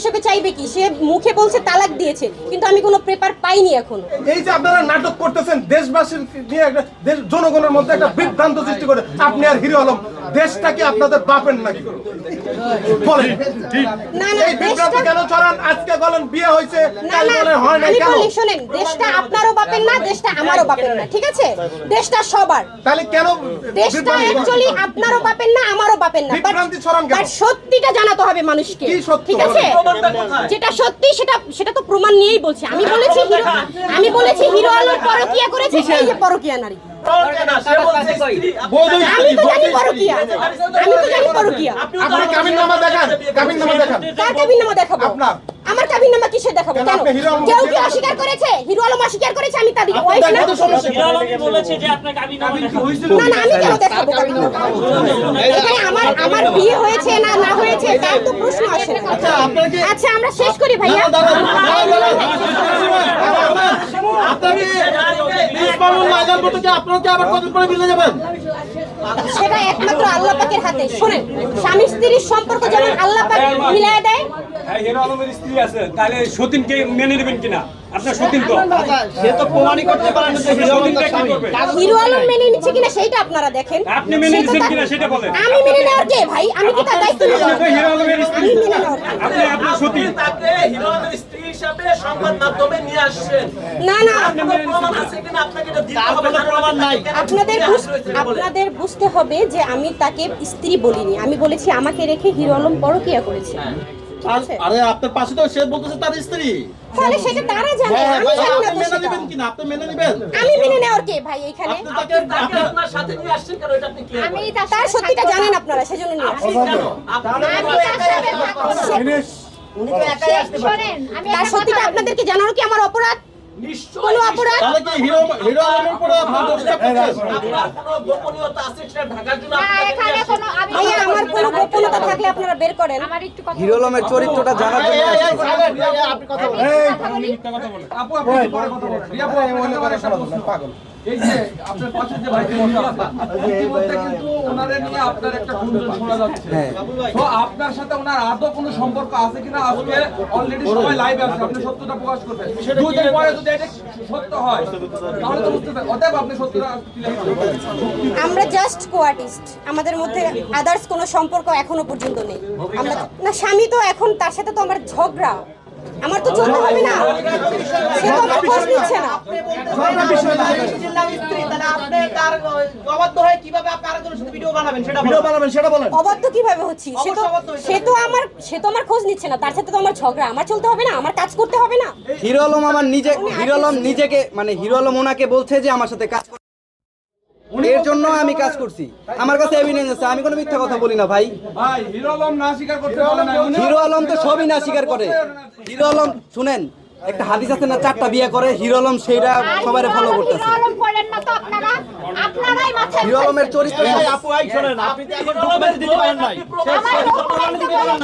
হিসেবে চাইবে কি? সে মুখে বলছে তালাক দিয়েছে। কিন্তু আমি কোনো পেপার পাইনি এখনও। এই যে আপনারা নাটক করতেছেন দেশবাসীর নিয়ে একটা দেশ জনগণের মধ্যে একটা বিভ্রান্ত সৃষ্টি করে আপনি আর হিরো আলম। দেশটাকে আপনাদের বাপেন নাকি? বলেন। না না দেশটা কেন চলেন আজকে বলেন বিয়ে হয়েছে না কাল না বলেন হয় না আমি কেন? বলি শুনেন দেশটা আপনারও বাপের না দেশটা আমারও বাপের না ঠিক আছে? দেশটা সবার। তাহলে কেন দেশটা অ্যাকচুয়ালি আপনারও বাপের না আমারও বাপের না But- বিভ্রান্তি ছড়ান কেন? but সত্যিটা জানাতে হবে মানুষকে ঠিক আছে? যেটা সত্যি সেটা সেটা তো প্রমাণ নিয়েই বলছি। আমি বলেছি হিরো আমি বলেছি হিরো আলম পরকিয়া করেছে এই যে পরকিয়া নারী। আমি তো জানি পরকিয়া। আমি তো জানি পরকিয়া। আপনি কাবিন নামা দেখান কাবিন নামা দেখান। কার কাবিননামা দেখাবো? আপনার। কিসে দেখাবো? কেন কেউ কি অস্বীকার করেছে? হিরো আলম অস্বীকার করেছে? আমি তাদের ওয়াইফ না হিরালমি বলেছে যে আপনার কাবিনামা না না আমি কেন দেখাবো? এখানে আমার আমার বিয়ে হয়েছে না না হয়েছে তার তো প্রশ্ন আসে। আচ্ছা আমরা শেষ করি ভাইয়া আপনাকে ইসমামুল লাগার মতো কি আপনারা কি আবার কত পরে মিলে যাবেন? সেটা একমাত্র আল্লাহ পাকের হাতে। শোনেন স্বামী স্ত্রীর সম্পর্ক যেমন আল্লাহ পাক মিলায় দেয়। হ্যাঁ, হিরো আলমের স্ত্রী আছে তাহলে সতীনকে মেনে নেবেন কিনা? আপনার সতীন তো। সে তো প্রমাণই করতে পারেন না যে হিরো আলম কি করবে? হিরো আলম মেনে নিচ্ছে কিনা সেইটা আপনারা দেখেন। আপনি মেনে নিচ্ছেন কিনা সেটা বলেন। আমি মেনে নেওয়ার কে ভাই? আমি কি তার দায়িত্ব নেব? আপনি হিরো আলমের স্ত্রী? আপনি আপনার সতীন। তাকে হিরোদের স্ত্রী হিসাবে সংবাদ মাধ্যমে নিয়ে আসছেন। না না। আপনার প্রমাণ আছে কিনা? আপনাকে এটা দিতে হবে প্রমাণ নাই। আপনাদের আপনাদের বুঝতে হবে যে আমি তাকে স্ত্রী বলিনি। আমি বলেছি আমাকে রেখে হিরো আলম পরকিয়া করেছে। ঠিক আর- আপনার পাশে তো সে বলতেছে তার স্ত্রী। তাহলে সেটা তারা জানে। হ্যাঁ আমি ভাই, জানি না আপনি মেনে নেবেন কিনা? আপনি মেনে নেবেন? আমি মেনে নেওয়ার কে ভাই এখানে? আপনি তাকে তাকে আপনার সাথে নিয়ে আসছেন কেন? এটা আপনি ক্লিয়ার আমি তার সত্যিটা জানেন আপনারা সেজন্য নিয়ে আসছি। কেন? আপনি আমি তার সাথে শোনেন তো একাই আসতে পারেন তার সত্যিটা আপনাদেরকে জানানো কি আমার অপরাধ? কোনো অপরাধ? তাহলে কি হিরো হিরো আলমের উপরে আপনার দোষটা কোনো গোপনীয়তা আছে সেটা ঢাকার জন্য এখানে কোনো আমি আমার কোনো গোপনতা থাকলে আপনারা বের করেন। আমার একটু কথা হিরো আলমের চরিত্রটা জানার জন্য আপনি কথা বলেন। আপু আপনি কি পরে কথা বলেন। রিয়া আপু, আমি করে একটা প্রশ্ন। পাগল। এই যে আপনার পাশে যে ভাই কিন্তু ওনারে নিয়ে আপনার একটা গুঞ্জন শোনা যাচ্ছে। তো আপনার সাথে ওনার আদৌ কোনো সম্পর্ক আছে কিনা আজকে অলরেডি সবাই লাইভ আছে আপনি সত্যটা প্রকাশ করবেন। দুদিন পরে যদি এটা সত্য হয় তাহলে তো বুঝতে পারবেন। অতএব আপনি সত্যটা আমরা জাস্ট কো আর্টিস্ট আমাদের মধ্যে আদার্স কোনো সম্পর্ক এখনও পর্যন্ত নেই। আমরা না স্বামী তো এখন তার সাথে তো আমার ঝগড়া। আমার তো চলতে হবে না। সে তো আমার খোঁজ নিচ্ছে না। ভিডিও বানাবেন সেটা অবাধ্য কীভাবে হচ্ছি? সে তো সে তো আমার সে তো আমার খোঁজ নিচ্ছে না। তার সাথে তো আমার ঝগড়া। আমার চলতে হবে না? আমার কাজ করতে হবে না? হিরো আলম আমার নিজে হিরো আলম নিজেকে মানে হিরো আলম ওনাকে বলছে যে আমার সাথে কাজ। এর জন্য আমি কাজ করছি। আমার কাছে এভিডেন্স আছে আমি কোনো মিথ্যা কথা বলি না ভাই। ভাই হিরো আলম না স্বীকার করতে পারে না উনি হিরো আলম তো সবই না স্বীকার করে। হিরো আলম শুনেন একটা হাদিস আছে না চারটা বিয়ে করে হিরো আলম সেইটা সবাই ফলো করতেছে। হিরো আলমের চরিত্র আপু এই শোনেন আপনি তো এখন দিতে পারেন নাই। আমার